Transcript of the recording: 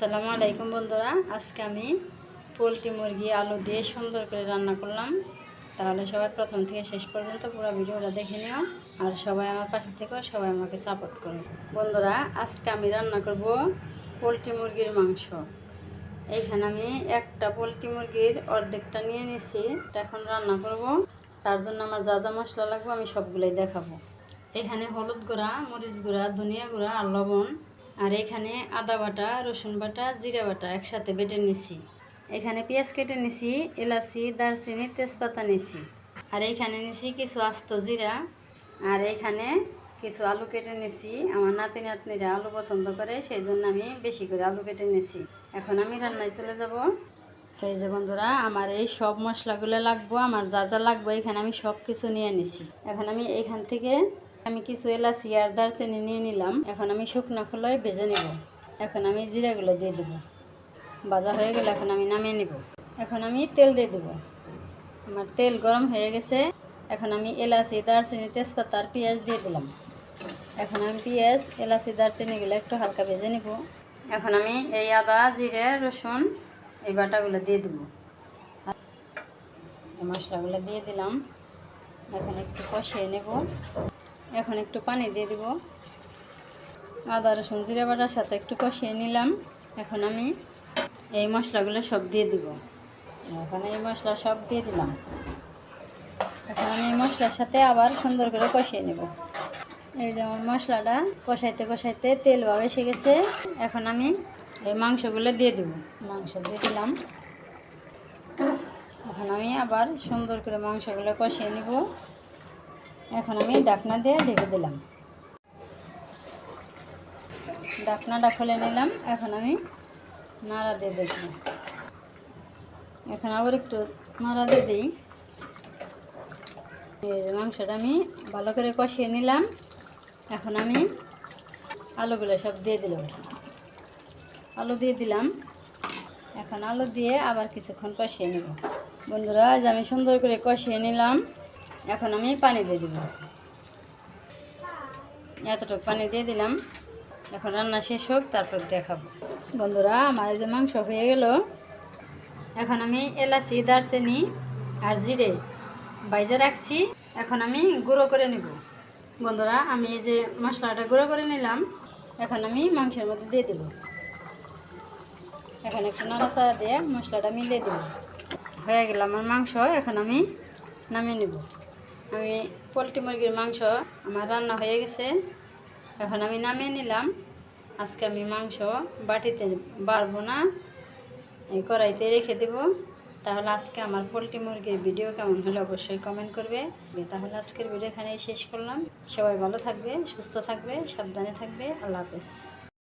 আসসালামু আলাইকুম বন্ধুরা। আজকে আমি পোলট্রি মুরগি আলু দিয়ে সুন্দর করে রান্না করলাম। তাহলে সবাই প্রথম থেকে শেষ পর্যন্ত পুরো ভিডিওটা দেখে নিও আর সবাই আমার পাশে থেকেও সবাই আমাকে সাপোর্ট করো। বন্ধুরা, আজকে আমি রান্না করব পোলট্রি মুরগির মাংস। এইখানে আমি একটা পোলট্রি মুরগির অর্ধেকটা নিয়ে এটা এখন রান্না করব। তার জন্য আমার যা যা মশলা লাগবে আমি সবগুলোই দেখাবো। এখানে হলুদ গুঁড়া, মরিচ গুঁড়া, ধনিয়া গুঁড়া আর লবণ আর এখানে আদা বাটা, রসুন বাটা, জিরা বাটা একসাথে বেটে নিছি। এখানে পেঁয়াজ কেটে নিছি, এলাচি, দারচিনি, তেজপাতা নিছি। আর এইখানে নিছি কিছু আস্ত জিরা। আর এইখানে কিছু আলু কেটে নিছি। আমার নাতি নাতনিরা আলু পছন্দ করে, সেই জন্য আমি বেশি করে আলু কেটে নিছি। এখন আমি রান্নায় চলে যাব। এই যে বন্ধুরা, আমার এই সব মশলাগুলো লাগবো, আমার যা যা লাগবে, এখানে আমি সব কিছু নিয়ে নিছি। এখন আমি এইখান থেকে আমি কিছু এলাচি আর দারচিনি নিয়ে নিলাম। এখন আমি শুকনো খোলায় ভেজে নেব। এখন আমি জিরাগুলো দিয়ে দেবো। ভাজা হয়ে গেলে এখন আমি নামিয়ে নেব। এখন আমি তেল দিয়ে দেবো। আমার তেল গরম হয়ে গেছে। এখন আমি এলাচি, দারচিনি, তেজপাতা আর পেঁয়াজ দিয়ে দিলাম। এখন আমি পেঁয়াজ, এলাচি, দারচিনিগুলো একটু হালকা ভেজে নেব। এখন আমি এই আদা, জিরে, রসুন এই বাটাগুলো দিয়ে দেবো। মশলাগুলো দিয়ে দিলাম। এখন একটু কষিয়ে নেব। এখন একটু পানি দিয়ে দিব। আদা, রসুন, জিরে বাটার সাথে একটু কষিয়ে নিলাম। এখন আমি এই মশলাগুলো সব দিয়ে দিব। এখন এই মশলা সব দিয়ে দিলাম। এখন আমি এই মশলার সাথে আবার সুন্দর করে কষিয়ে নেব। এই যেমন মশলাটা কষাইতে কষাইতে তেল ভাবে এসে গেছে। এখন আমি এই মাংসগুলো দিয়ে দেবো। মাংস দিয়ে দিলাম। এখন আমি আবার সুন্দর করে মাংসগুলো কষিয়ে নেব। এখন আমি ডাকনা দিয়ে ঢেকে দিলাম। ডাকনাটা খুলে নিলাম, এখন আমি নাড়া দিয়ে দেখব। এখন আবার একটু নাড়া দিয়ে দিই। মাংসটা আমি ভালো করে কষিয়ে নিলাম। এখন আমি আলুগুলো সব দিয়ে দিলাম। আলু দিয়ে দিলাম। এখন আলু দিয়ে আবার কিছুক্ষণ কষিয়ে নেব। বন্ধুরা, আজ আমি সুন্দর করে কষিয়ে নিলাম। এখন আমি পানি দিয়ে দিব। এতটুকু পানি দিয়ে দিলাম। এখন রান্না শেষ হোক, তারপর দেখাবো। বন্ধুরা, আমার যে মাংস হয়ে গেল। এখন আমি এলাচি, দারচিনি আর জিরে বাইজে রাখছি। এখন আমি গুঁড়ো করে নেব। বন্ধুরা, আমি এই যে মশলাটা গুঁড়ো করে নিলাম। এখন আমি মাংসের মধ্যে দিয়ে দেব। এখন একটু নাড়াচাড়া দিয়ে মশলাটা মিলিয়ে দেব। হয়ে গেল আমার মাংস। এখন আমি নামিয়ে নেব। আমি পোলট্রি মুরগির মাংস আমার রান্না হয়ে গেছে। এখন আমি নামিয়ে নিলাম। আজকে আমি মাংস বাটিতে বাড়বো না, এই কড়াইতে রেখে দেব। তাহলে আজকে আমার পোলট্রি মুরগির ভিডিও কেমন হলে অবশ্যই কমেন্ট করবে। তাহলে আজকের ভিডিও এখানেই শেষ করলাম। সবাই ভালো থাকবে, সুস্থ থাকবে, সাবধানে থাকবে। আল্লাহ হাফেজ।